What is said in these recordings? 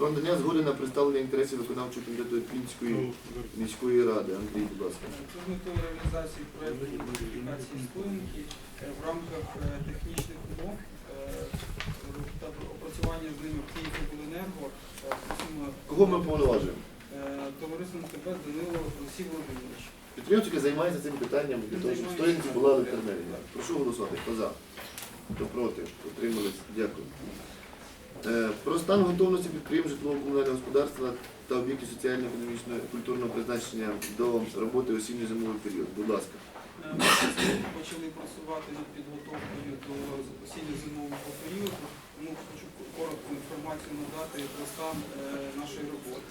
Про надання згоди на представлення інтересів виконавчого комітету Пінської міської ради. Андрій, будь ласка. З метою реалізації проєкту ідентифікації стоянки е, в рамках е, технічних умов е, та опрацювання з ними Київобленерго е, Кого ми повноважуємо? е, товариство НТП Данило Олексій Володимирович. Підприємці, які займаються цим питанням для того, щоб в стоянці була електроенергія. Прошу голосувати. Хто за? Хто проти? Утримались? Дякую. Е, Про стан готовності підприємств житлово-комунального господарства та об'єктів соціально-економічного і культурного призначення до роботи осінньо-зимовий період. Будь ласка. Е, Ми почали працювати над підготовкою до осінньо-зимового періоду. Тому хочу коротку інформацію надати про стан е, нашої роботи.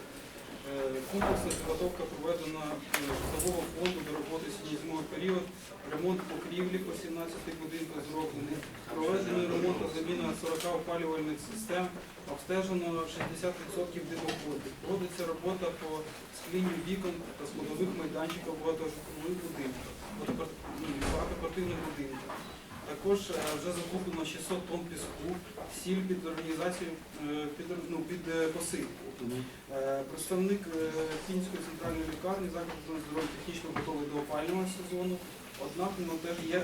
Е, Комплексна підготовка проведена е, житлового фонду до роботи осінньо-зимовий період. Ремонт покрівлі по 17 будинках зроблений. Проведено ремонт та заміна 40 опалювальних систем. Обстежено 60% димоходів. Проводиться робота по склінню вікон та складових майданчиків багатожитлових будинків, ну, багатоквартирних будинків. Також е, вже закуплено 600 тонн піску, сіль під організацію е, під, ну, під е, посилку. Представник Фінської центральної лікарні закладу здоров'я технічно готовий до опалювального сезону. Однак ну, нього теж є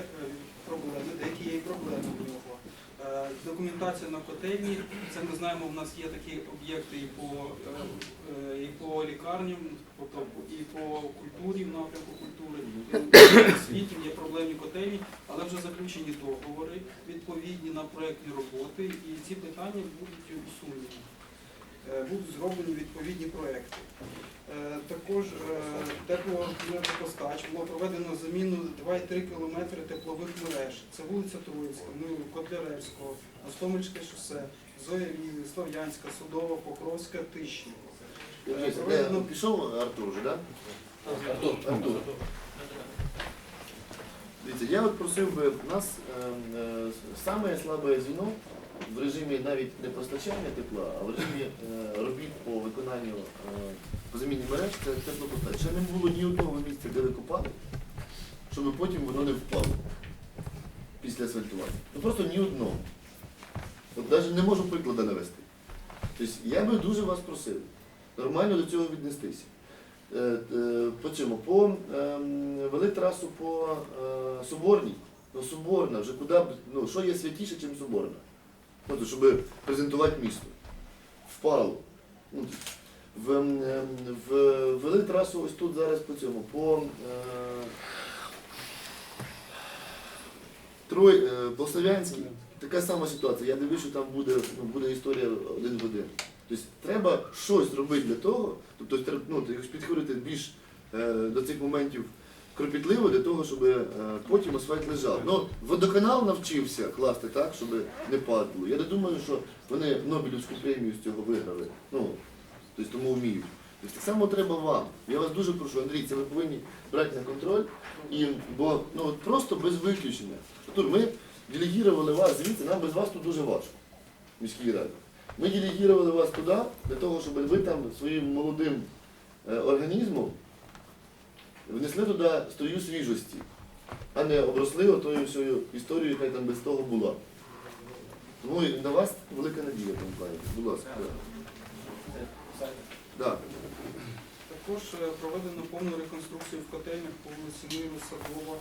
проблеми, деякі є і проблеми у нього. Е, Документація на котельні. Це ми знаємо, у нас є такі об'єкти і по, е, е, і по лікарням, і по культурі, в напрямку культури, і в світі є проблемні котельні, але вже заключені договори відповідні на проєктні роботи, і ці питання будуть усунені. Е, Будуть зроблені відповідні проекти. Е, Також е, теплоенергопостач було проведено заміну 2,3 км теплових мереж. Це вулиця Троїцька, Милу, Котляревського, Гостомельське шосе, Зояві, Слов'янська, Судова, Покровська, Тищі. Е, Проведено пішов Артур вже, так? Артур. Артур. Дивіться, я от просив би в нас е, е, саме слабе звіно в режимі навіть не постачання тепла, а в режимі е, робіт по виконанню е, по заміні мереж це теплопостач. Ще не було ні одного місця, де ви копали, щоб потім воно не впало після асфальтування. Ну просто ні одного. От навіть не можу прикладу навести. Тобто я би дуже вас просив нормально до цього віднестися. Е, По чому? По ем, вели трасу по Соборній. Ну, Соборна, вже куди ну, що є святіше, ніж Соборна? Ну, щоб презентувати місто. Впало. В, ем, в, вели трасу ось тут зараз по цьому. По е, Трой, е, по Слов'янській. Така сама ситуація. Я дивлюсь, що там буде, ну, буде історія один в один. Тобто треба щось робити для того, тобто ну, підходити більш е, до цих моментів кропітливо для того, щоб е, потім асфальт лежав. Ну, водоканал навчився класти так, щоб не падало. Я не думаю, що вони Нобелівську премію з цього виграли. Ну, тобто тому вміють. Тобто так само треба вам. Я вас дуже прошу, Андрій, це ви повинні брати на контроль. І, бо ну, от просто без виключення. Артур, ми делегували вас звідси, нам без вас тут дуже важко в міській раді. Ми делегували вас туди для того, щоб ви там своїм молодим е, організмом внесли туди струю свіжості, а не обросли отою всю історією, яка там без того була. Тому на вас велика надія тому плані. Будь ласка. Да. Також е, проведено повну реконструкцію в котельнях по вулиці Миру, Садова.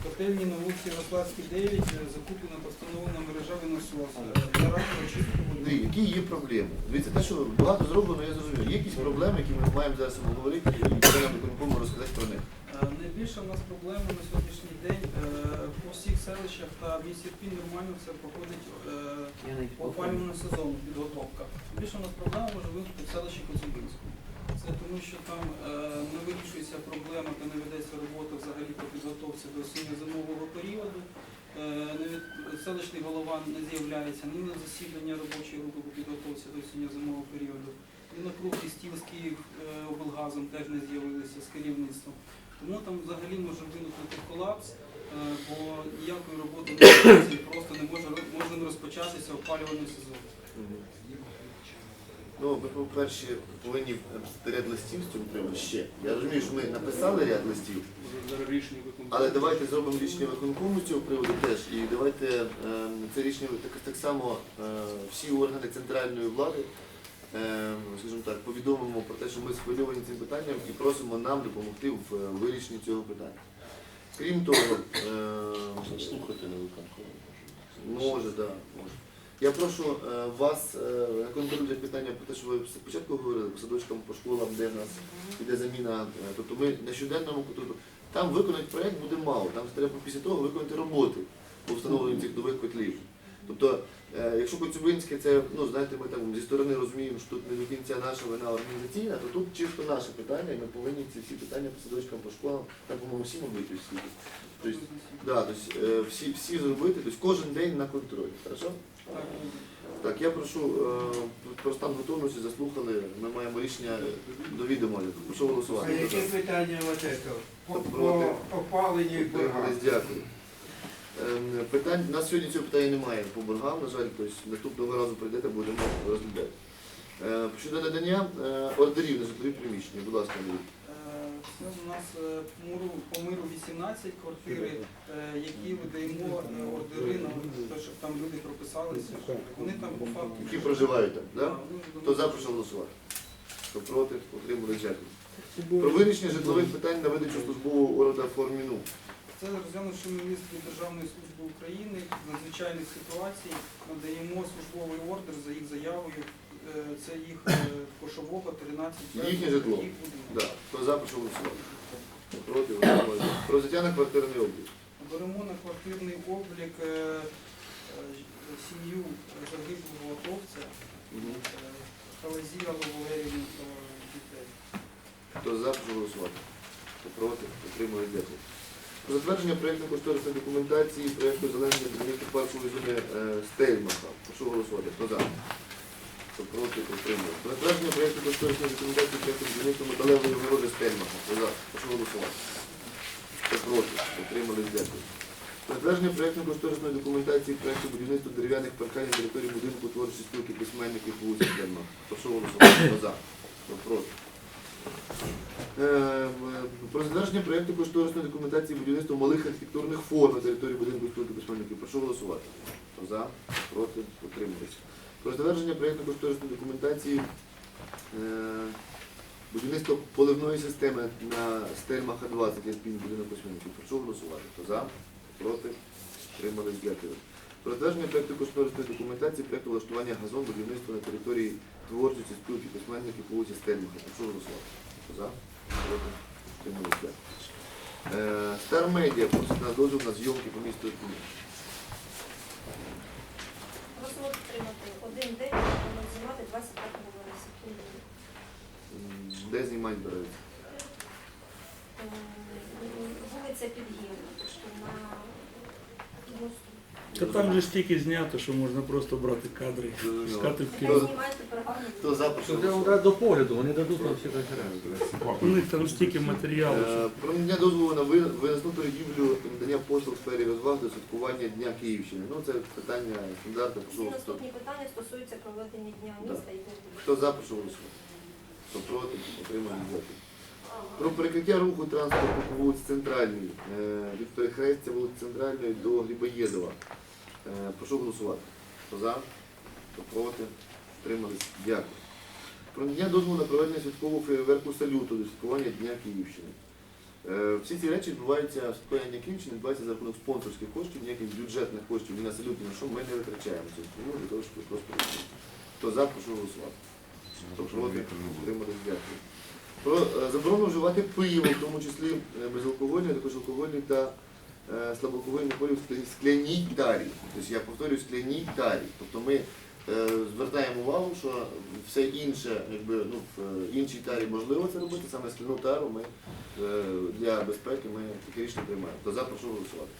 В котельні на вулиці Ярославській 9 е, закуплена та встановлена мережевий насос е, які є проблеми? Дивіться, те, що багато зроблено, я зрозумів. Є якісь проблеми, які ми маємо зараз обговорити і нам виконкому розказати про них. Е, Найбільша в нас проблема на сьогоднішній день е, по всіх селищах та в місті Пін нормально все проходить е, по опалювальному сезону підготовка. Більше у нас проблема може виникнути в селищі Коцюбинському. Це тому, що там не вирішується проблема та не ведеться робота взагалі по підготовці до осінньо-зимового періоду. Е, Селищний голова не з'являється ні на засідання робочої групи по підготовці до осінньо-зимового періоду, ні на круглий стіл з Київ е, облгазом теж не з'явилися з керівництвом. Тому там взагалі може виникнути колапс, е, бо ніякої роботи просто не може, може розпочатися опалювальний сезон. Ну, ми, по-перше, повинні ряд листів з цього приводу ще. Я розумію, що ми написали ряд листів, але давайте зробимо рішення виконкому з цього приводу теж. І давайте ем, це рішення так, так само е, всі органи центральної влади е, скажімо так, повідомимо про те, що ми схвильовані цим питанням і просимо нам допомогти в е, вирішенні цього питання. Крім того, е, Слухати на виконкомі. Може, так, може. Я прошу е, вас е, контролювати питання про те, що ви спочатку говорили по садочкам, по школам, де в нас іде заміна. е, Тобто ми на щоденному тобто, там виконати проєкт буде мало, там треба після того виконати роботи по встановленню цих нових котлів. Тобто, якщо Коцюбинське, це, ну знаєте, ми там зі сторони розуміємо, що тут не до кінця наша вина організаційна, то тут чисто наше питання, і ми повинні ці всі питання по садочкам, по школам, там, по-моєму, всі мабуть світі. Тобто, Да, тобто, всі, всі зробити, тобто кожен день на контролі. Хорошо? Так, я прошу е, про стан готовності заслухали. Ми маємо рішення до відома. Прошу А голосувати. яке питання от этого? По, опаленню боргам? Дякую. Ем, Питань, у нас сьогодні цього питання немає по боргам, на жаль, тобто наступного разу прийдете, будемо розглядати. Е, Щодо надання е, ордерів на житлові приміщення, будь ласка, Андрій. У нас е, по миру, 18 квартири, е, які видаємо е, ордери на те, щоб там люди прописалися. Вони там по факту. Які проживають там, Да, вони Хто за, прошу голосувати. Хто проти, отримали дякую. Про вирішення житлових питань на видачу службового орда форміну. Це розглянувши міністр Державної служби України з надзвичайних ситуацій, надаємо службовий ордер за їх заявою. Е, Це їх е, кошового 13 Їхнє житло. їх будинок. Да. Хто за, прошу голосувати. Проти, отримали. Про взяття на квартирний облік. Беремо на квартирний облік е, е, сім'ю загиблого атовця, Мгм. е, Халазіра Валерію дітей. Хто за, прошу голосувати. Хто проти, отримали дякую. Про затвердження проєктно-кошторисної документації проєкту зеленої будівництва паркової зони е, Стельмаха. Прошу голосувати. Хто за? Хто проти. Про затвердження проєктно-кошторисної документації проєкту будівництва металевої огороди Стельмаха. Прошу голосувати. Хто проти, отримали дякую. Затвердження проєктно-кошторисної документації проєкту будівництва дерев'яних парканів на території будинку творчої спілки письменників вулиці Стельмаха. Прошу голосувати. Хто за? Хто проти? Е, Про затвердження проєкту кошторисної документації будівництва малих архітектурних форм на території будинку спілки письменників. Прошу голосувати. Хто за, проти, утримується. Про затвердження проєкту кошторисної документації е, будівництва поливної системи на Стельмаха 20 є спільний будинок письменників. Прошу голосувати. Хто за, проти, утримались. Дякую. Про затвердження проєкту кошторисної документації проєкту влаштування газон будівництва на території творчості спілки письменників по вулиці Стельмаха. Прошу голосувати. Хто за? Проти? Утримались? Дякую. Е, Стар Медіа просить на дозвіл на зйомки по місту. Просимо підтримати один день, знімати 25 вересня. секунд. Де знімати береться? Ем, Вулиця Підгірна, тобто на мосту. Та там же стільки знято, що можна просто брати кадри, пускати в кіно. Хто за, прошу Що де до погляду, вони дадуть нам всі конференції. У них там стільки матеріалу. що- Е, Про надання дозволу на ви- торгівлю і надання послуг в сфері розваг до святкування Дня Київщини. Ну, це питання стандартне. Всі Прошу, хто, наступні питання стосуються проведення дня міста і культури. хто за, прошу голосувати. Хто проти, отриманий дякую. Про перекриття руху транспорту по вулиці Центральній, е, від перехрестя вулиці Центральної до Грибоєдова. Е, Прошу голосувати. Хто за, хто проти, отримались. Дякую. Про надання дозволу на проведення святкового фейерверку салюту до святкування Дня Київщини. Е, Всі ці речі відбуваються, святкування Дня Київщини відбувається за рахунок спонсорських коштів, ніяких бюджетних коштів ні на салют, на що ми не витрачаємо цю суму для того, щоб просто. Хто за, прошу голосувати. Хто проти, отримались. Дякую. Про е, заборону вживати пиво, в тому числі безалкогольне, також алкогольне та е, слабоалкогольні напої в скляній тарі. Тобто я повторюю скляній тарі. Тобто ми е, звертаємо увагу, що все інше, якби ну в е, іншій тарі можливо це робити, саме скляну тару ми для безпеки ми таке рішення приймаємо. То за прошу голосувати.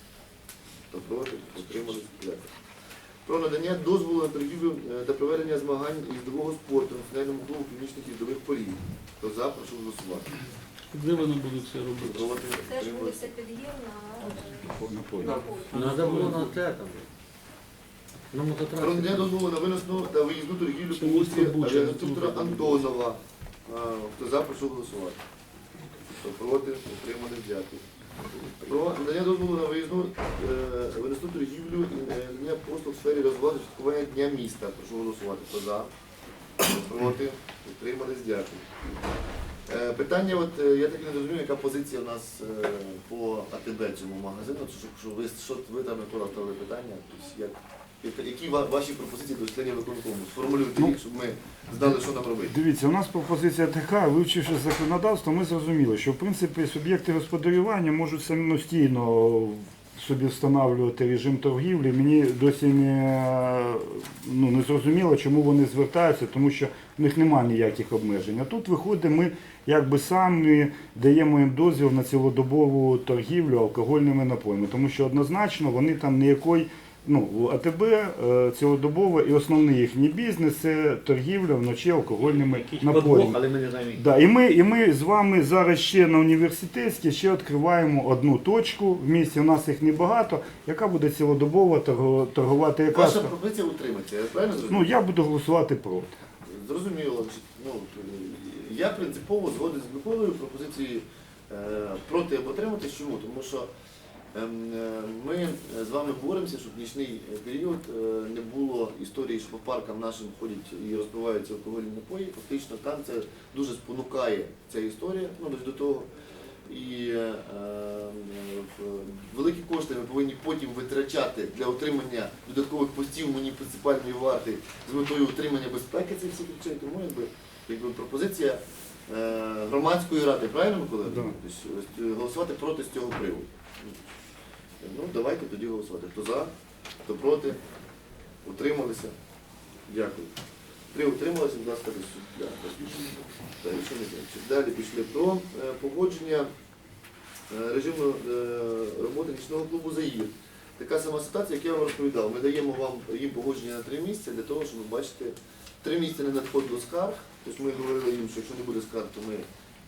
Хто проти, отримали дякую. Про надання дозволу на торгівлю та проведення змагань їздового спорту національному клубу північних їздових полів. Хто за, прошу голосувати. Де вони будуть це робити? Проти, Теж вулиця Підгірна, на полі. Надо було на це там. На Про надання мототрасі. дозволу на виносну та виїзну торгівлю Це по вулиці місто Буча. Антонова. А, Хто за, прошу голосувати. Хто проти, отримали дякую. Про надання дозволу на виїзну е, винесну торгівлю і е, надання послуг в сфері розваги святкування Дня міста. Прошу голосувати. Хто за? Хто проти? Утримались, дякую. Е, Питання, от е, я так і не зрозумів, яка позиція у нас е, по АТБ цьому магазину, що, що ви що ви там Микола ставили питання, тобто, як, як- які ва- ваші пропозиції до членів виконкому? Сформулюйте їх, щоб ми знали, що нам робити. Дивіться, у нас пропозиція така, вивчивши законодавство, ми зрозуміли, що в принципі суб'єкти господарювання можуть самостійно собі встановлювати режим торгівлі. Мені досі не, ну, не зрозуміло, чому вони звертаються, тому що в них немає ніяких обмежень. А тут виходить, ми якби самі даємо їм дозвіл на цілодобову торгівлю алкогольними напоями, тому що однозначно вони там ніякої. Ну, АТБ е, цілодобово і основний їхній бізнес це торгівля вночі алкогольними напоями. але ми не знаємо. Да, і, ми, і ми з вами зараз ще на університетській ще відкриваємо одну точку в місті. У нас їх небагато, яка буде цілодобово торгу- торгувати якраз. Ваша пропозиція утримати, я правильно зрозумів? Ну я буду голосувати проти. Зрозуміло. Ну, я принципово згоден з Миколою пропозиції е, проти або отримати. Чому? Тому що ем, е, ми з вами боремося, щоб в нічний період е, не було історії, що по паркам нашим ходять і розпиваються алкогольні напої. Фактично там це дуже спонукає ця історія ну, до того. І е, великі кошти ми повинні потім витрачати для отримання додаткових постів муніципальної варти з метою утримання безпеки цих всіх речей. Тому якби, якби пропозиція е, громадської ради, правильно Микола? Тобто, е, голосувати проти з цього приводу. Ну, давайте тоді голосувати. Хто за, хто проти, утрималися. Дякую. Три утрималися, будь ласка, до. Далі пішли про е, погодження е, режиму е, роботи нічного клубу «Заїр». Така сама ситуація, як я вам розповідав. Ми даємо вам їм погодження на три місяці для того, щоб бачите, три місяці не надходило скарг. Тобто ми говорили їм, що якщо не буде скарг, то ми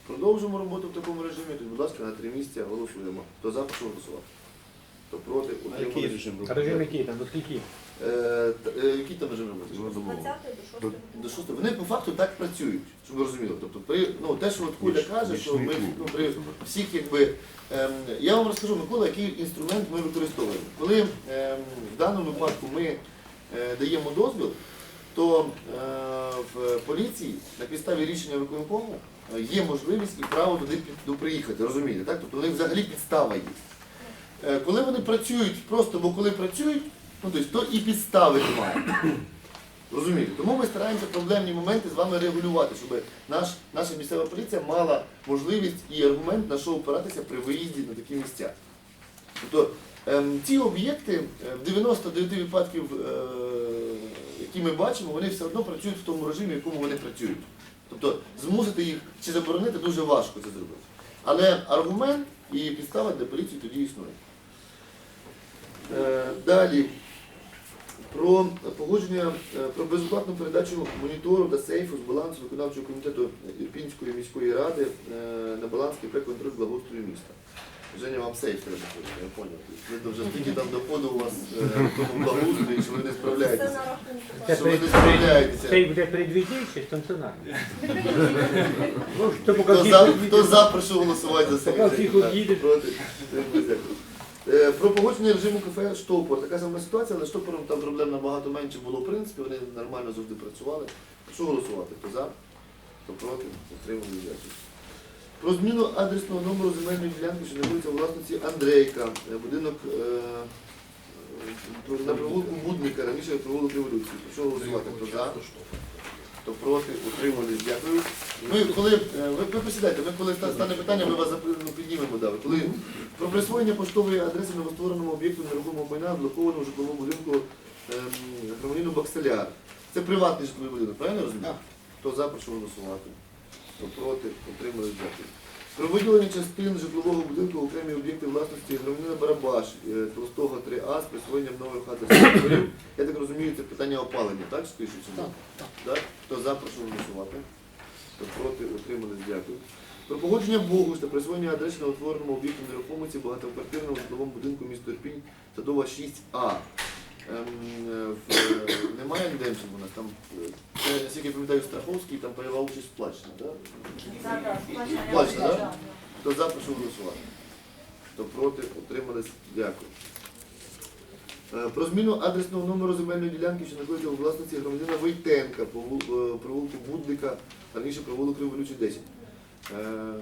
продовжимо роботу в такому режимі. Тобто, будь ласка, на три місяці голосуємо. Хто за, прошу голосувати. Хто проти, А який режим? А режим який там? До скільки? Е, е, Який там режим роботи? З 20 до 6 До шостого. Вони по факту так працюють, щоб ви розуміли. Тобто, при, ну, те, що от Куля каже, що ми ну, при всіх якби. Ем, я вам розкажу, Микола, який інструмент ми використовуємо. Коли ем, в даному випадку ми е, даємо дозвіл, то е, в поліції на підставі рішення виконкому е, є можливість і право туди приїхати, розумієте? Так? Тобто них взагалі підстава є. Е, Коли вони працюють просто, бо коли працюють, ну, тобто, то і підстави немає. Розумієте? Тому ми стараємося проблемні моменти з вами регулювати, щоб наш, наша місцева поліція мала можливість і аргумент на що опиратися при виїзді на такі місця. Тобто ем, ці об'єкти в 99 випадків, які ми бачимо, вони все одно працюють в тому режимі, в якому вони працюють. Тобто змусити їх чи заборонити дуже важко це зробити. Але аргумент і підстава для поліції тоді існує. Е, Далі. Про погодження е, про безоплатну передачу монітору та сейфу з балансу виконавчого комітету Ірпінської міської ради е, на баланс КП контроль благоустрою міста. Женя, вам сейф треба хочете, я поняв. Ви вже стільки там доходу у вас е, тому благоустрої, що ви не справляєтеся. Це Що ви не справляєтеся. Цей буде предвідний чи стаціонарний? Ну, що Хто за, хто за, прошу голосувати за всіх об'їдеш. проти. Е, Про погодження режиму кафе штопор. Така сама ситуація, але штопором там проблем набагато менше було в принципі, вони нормально завжди працювали. Прошу голосувати. Хто за, хто проти, отримали дякую. Про зміну адресного номеру земельної ділянки, що знаходиться у власності Андрейка, е, будинок е, на провулку Будника, раніше провулок революції. Прошу голосувати. Хто за, хто проти, утримались. Дякую. Ми коли е, ви, ви посідайте, ми коли ста- стане питання, ми вас ну, піднімемо далі. Коли про присвоєння поштової адреси новоствореному об'єкту нерухомого майна блокованому житловому будинку ем, громадянину Бакселяр. Це приватний житловий будинок, правильно я розумію? Хто за, прошу голосувати. Хто проти, утримались. Дякую. Про виділення частин житлового будинку окремі об'єкти власності громадянина Барабаш е, Толстого 3А з присвоєнням нових адресних номерів. Я так розумію, це питання опалення, так? Скоріше всього? Так. Хто за, прошу голосувати. Хто проти, утримались, дякую. Про погодження Богу та присвоєння адреси на утвореному об'єкті нерухомості багатоквартирному житловому будинку місто Ірпінь, Садова 6А. Ем, е, в, е, немає Демченко у нас там, е, це, наскільки я пам'ятаю, Страховський, там пайова участь сплачена, так? Так. Сплачено, так? Хто за, прошу голосувати. Хто проти, утримались, дякую. Про зміну адресного номеру земельної ділянки, що знаходиться у власності громадянина Войтенка по провулку Будника, раніше провулок Революції 10. Е,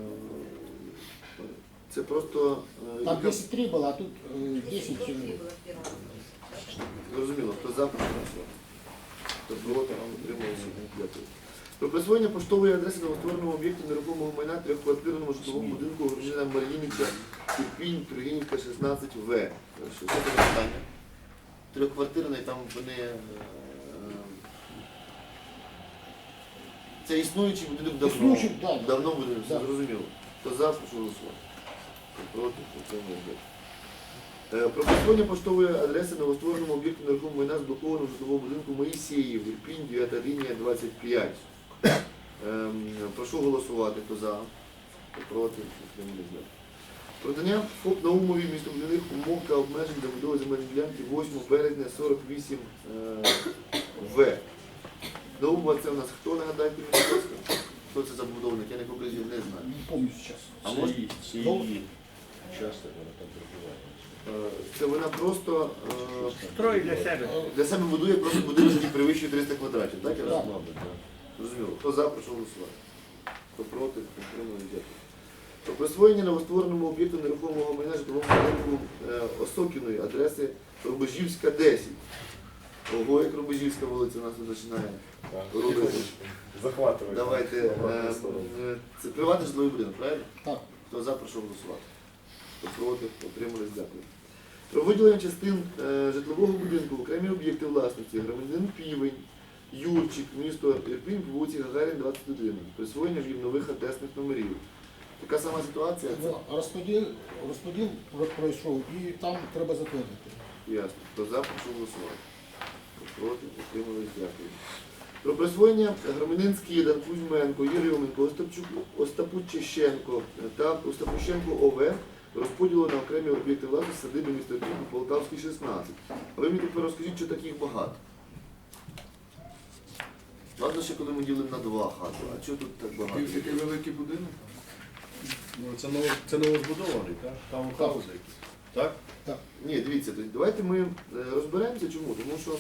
Це просто Там яка- 10 було, а тут е, 10 чоловік. Зрозуміло, хто за, прошу голосувати. Хто проти, утримується. Дякую. Про присвоєння поштової адреси новоствореному об'єкту нерухомого майна трьохквартирному житловому будинку громадянина Мар'їнівця Ірпінь, Тургенівка, 16В. Що це за питання? Трьохквартирний, там вони... е, Це існуючий будинок давно. Існуючий, да. Давно будинок, все Да. зрозуміло. Хто за, прошу голосувати. Хто проти, утримується. Е, Про присвоєння поштової адреси новоствореному об'єкту нерухомого майна зблокованого житлового будинку Моїсеїв, Ірпінь, 9 лінія 25. Ем, Прошу голосувати, хто за, хто проти, утримується. Продання ФОП Наумові містобудівних умов та обмежень забудови земельної ділянки 8 березня 48 е, В. Наумова це у нас хто, нагадайте будь ласка? Хто це забудовник? Я нікого не знаю. Не помню зараз. А може, часто вона там проживає. е, це вона просто е, Строй для себе. для себе будує просто будинок, який перевищує 300 квадратів, так? Я Так. розумію? Зрозуміло. Хто за, прошу голосувати. Хто проти, підтримує, дякую. Про присвоєння новоствореному об'єкту нерухомого майна житловому будинку е, Осокіної адреси Рубежівська 10. Ого, як Рубежівська вулиця у нас тут починає. робити. Захватывает. Давайте. е, е, Це приватний житловий будинок, правильно? Так. Хто за, прошу голосувати. Проти, отримались, дякую. Про виділення частин е, житлового будинку в окремі об'єкти власності громадянин Півень, Юрчик, місто Ірпінь, по вулиці Гагарін, 21. Присвоєння їм нових адресних номерів. Така сама ситуація. Це Ну, Розподіл, розподіл пройшов і там треба затвердити. ясно. Хто за, прошу голосувати. Проти, отримались, дякую. Про присвоєння громадянин Скидан, Кузьменко, Єрьоменко, Остапчук, Остапучищенко та Остапущенко ОВ розподілу на окремі об'єкти власності садиби міста Ірпінь, Полтавський 16. А ви мені тепер розкажіть, що таких багато. Ладно, ще коли ми ділимо на два хату, а чого тут так багато? Такий великий будинок. Ну, це, ново, це новозбудований, так? Там хаузи якісь. Так? Ні, дивіться, то давайте ми е, розберемося чому. Тому що е,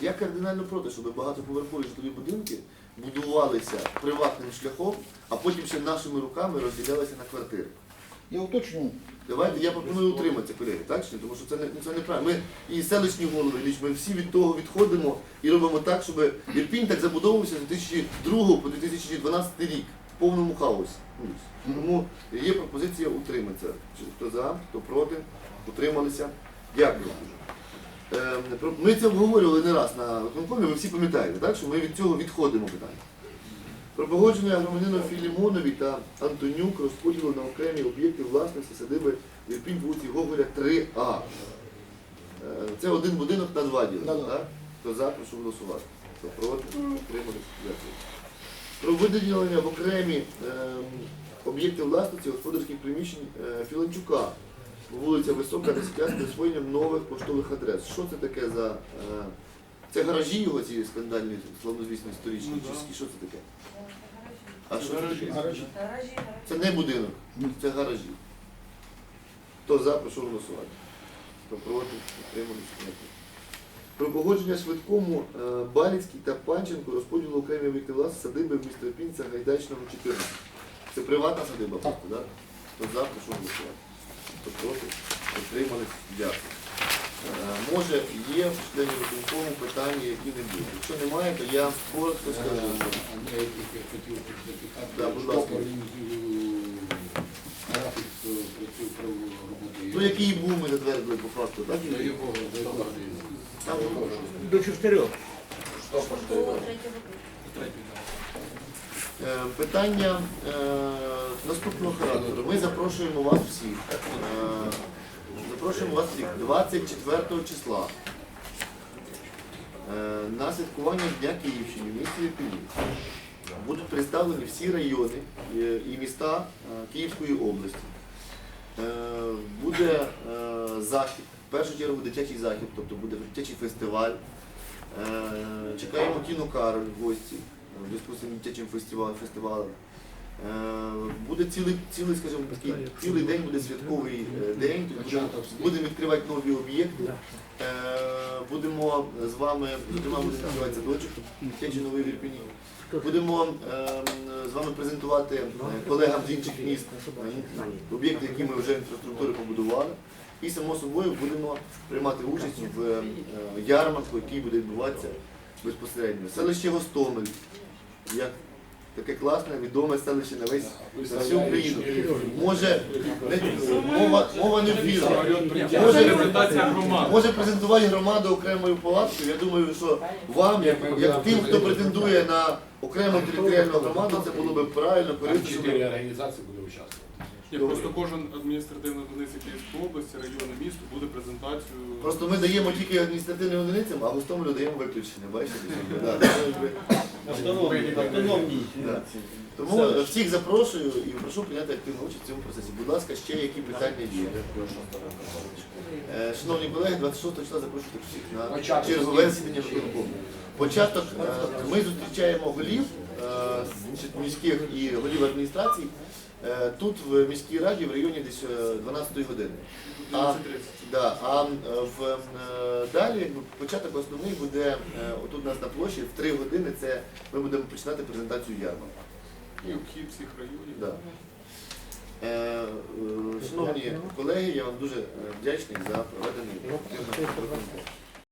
я кардинально проти, щоб багатоповерхові житлові будинки будувалися приватним шляхом, а потім ще нашими руками розділялися на квартири. Я уточню, Давайте я пропоную утриматися, колеги, так чи ні? Тому що це не це неправильно. Ми і селищні голови, Ілліч, ми всі від того відходимо і робимо так, щоб Ірпінь так забудовувався з 2002 по 2012 рік в повному хаосі. Тому є пропозиція утриматися. Хто за, хто проти, утрималися. Дякую. Е, Ми це обговорювали не раз на виконкомі, ви всі пам'ятаєте, так, що ми від цього відходимо питання. Про погодження громадянина Філімонові та Антонюк розподілу на окремі об'єкти власності садиби Ірпінь вулиці Гоголя 3А. Е, Це один будинок на два діли, Да-да. так? Хто за, прошу голосувати. Хто проти, утримались, дякую. Про виділення в окремі ем, об'єкти власності господарських приміщень е, Філанчука, вулиця Висока, 10 з присвоєнням нових поштових адрес. Що це таке за. е, Це гаражі його ці скандальні славнозвісні історичні? Ну, чи. Що це таке? А що Гаражі. гаражі. Це не будинок, це гаражі. Хто за, прошу голосувати. Хто проти, утримались, дякую. Про погодження швидкому е, Баліцький та Панченко розподілу окремі об'єкти власності садиби в місто Пінця Гайдачного 14. Це приватна садиба, Так. Хто за, прошу голосувати. Хто проти, утримались, дякую. Е, Може, є в членів виконкому питання, які не будуть. Якщо немає, то я коротко скажу. Я хотів Да, будь ласка. графік е, працює про роботи. Ну, який був, ми затвердили по факту, так? До якого, до години? Там, До чотирьох. Е, Питання е, наступного характеру. Ми запрошуємо вас всіх. е, Запрошуємо вас всіх 24 числа е, на святкування Дня Київщини в місті Ірпені. Будуть представлені всі райони е, і міста е, Київської області. Буде захід, в першу чергу дитячий захід, тобто буде дитячий фестиваль. Чекаємо кіно Кароль в гості в зв'язку з дитячим фестивалем. Е, Буде цілий, цілий, скажімо, такий, цілий день буде святковий е, день. Тобто будемо, відкривати нові об'єкти. Е, Будемо з вами, зокрема, буде відкривати садочок, дитячий новий в Ірпіні. Будемо е, з вами презентувати е, колегам з інших міст е, об'єкти, які ми вже інфраструктури побудували. І само собою будемо приймати участь в ярмарку, який буде відбуватися безпосередньо. Селище Гостомель, як таке класне, відоме селище на весь на всю Україну. Може, не, мова, мова не вірна. Може, може презентувати громаду окремою палаткою. Я думаю, що вам, як, як тим, хто претендує на окрему територіальну громаду, це було б правильно, корисно. щоб- Чотири організації буде участвувати. Ні, просто кожен адміністративна одиниця Київської області, району, місто буде презентацію. Просто ми даємо тільки адміністративним одиницям, а Гостомелю даємо виключення. Бачите? Да, це якби- Да. Тому всіх запрошую і прошу прийняти активну участь в цьому процесі. Будь ласка, ще які питання є. Е, Шановні колеги, 26 числа запрошую всіх на Початок. чергове засідання виконкому. Початок е, ми зустрічаємо голів е, міських і голів адміністрацій тут в міській раді в районі десь е, 12 години. А, да, а е, в е, далі якби, початок основний буде е, отут у нас на площі в 3 години. Це ми будемо починати презентацію ярмарку. І обхід всіх районів. Да. Е, е, шановні колеги, я вам дуже е, вдячний за проведений виконкомі.